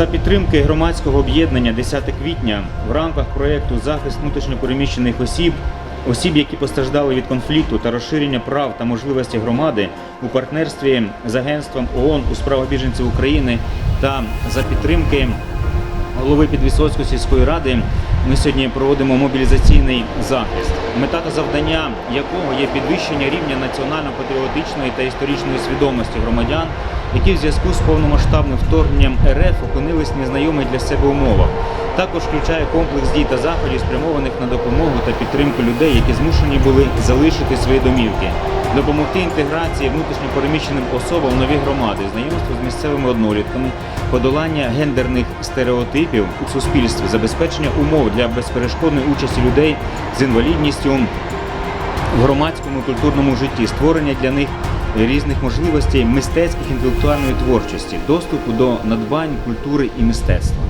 За підтримки громадського об'єднання 10 квітня в рамках проєкту Захист внутрішньопереміщених осіб, осіб, які постраждали від конфлікту та розширення прав та можливостей громади у партнерстві з агентством ООН у справах біженців України та за підтримки голови Підвисоцької сільської ради ми сьогодні проводимо мобілізаційний захист, мета та завдання якого є підвищення рівня національно-патріотичної та історичної свідомості громадян, які в зв'язку з повномасштабним вторгненням РФ опинились в незнайомих для себе умовах. Також включає комплекс дій та заходів, спрямованих на допомогу та підтримку людей, які змушені були залишити свої домівки, допомогти інтеграції внутрішньопереміщеним особам в нові громади, знайомство з місцевими однолітками, подолання гендерних стереотипів у суспільстві, забезпечення умов для безперешкодної участі людей з інвалідністю в громадському і культурному житті, створення для них різних можливостей мистецьких інтелектуальної творчості, доступу до надбань культури і мистецтва.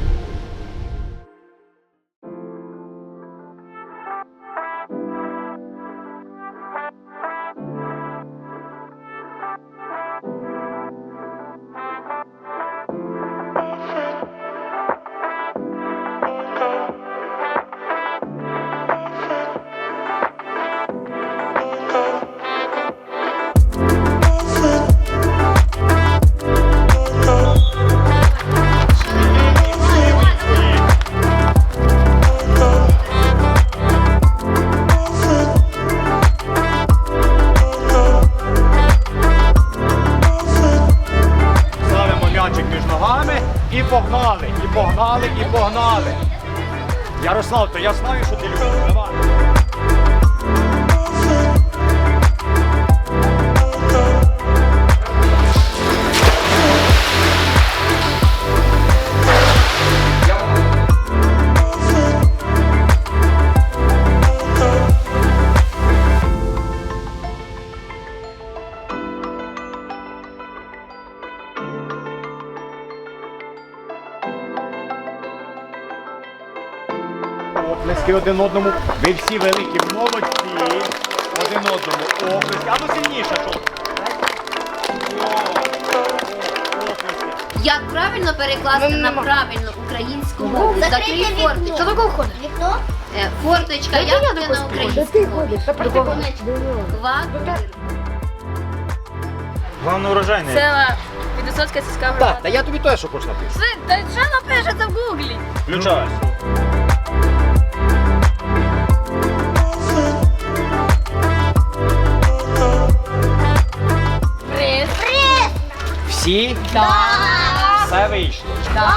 І і погнали. Ярослав, то я знаю, що ти любиш. Давай. Оплески один одному. Ви всі великі молодці. Один одному оплески. А ну сильніше, що? Як правильно перекласти на правильну українську мову? Закрий форточку. Що таке входить? Е, Форточка, як буде на українській мові? Квартир. Головне урожайне. Села Підвисоцька сільська Так, та я тобі теж що хочу написати. Свин, та що напишете в гуглі? Включайся. Всі? Да. Все вийшло. Да.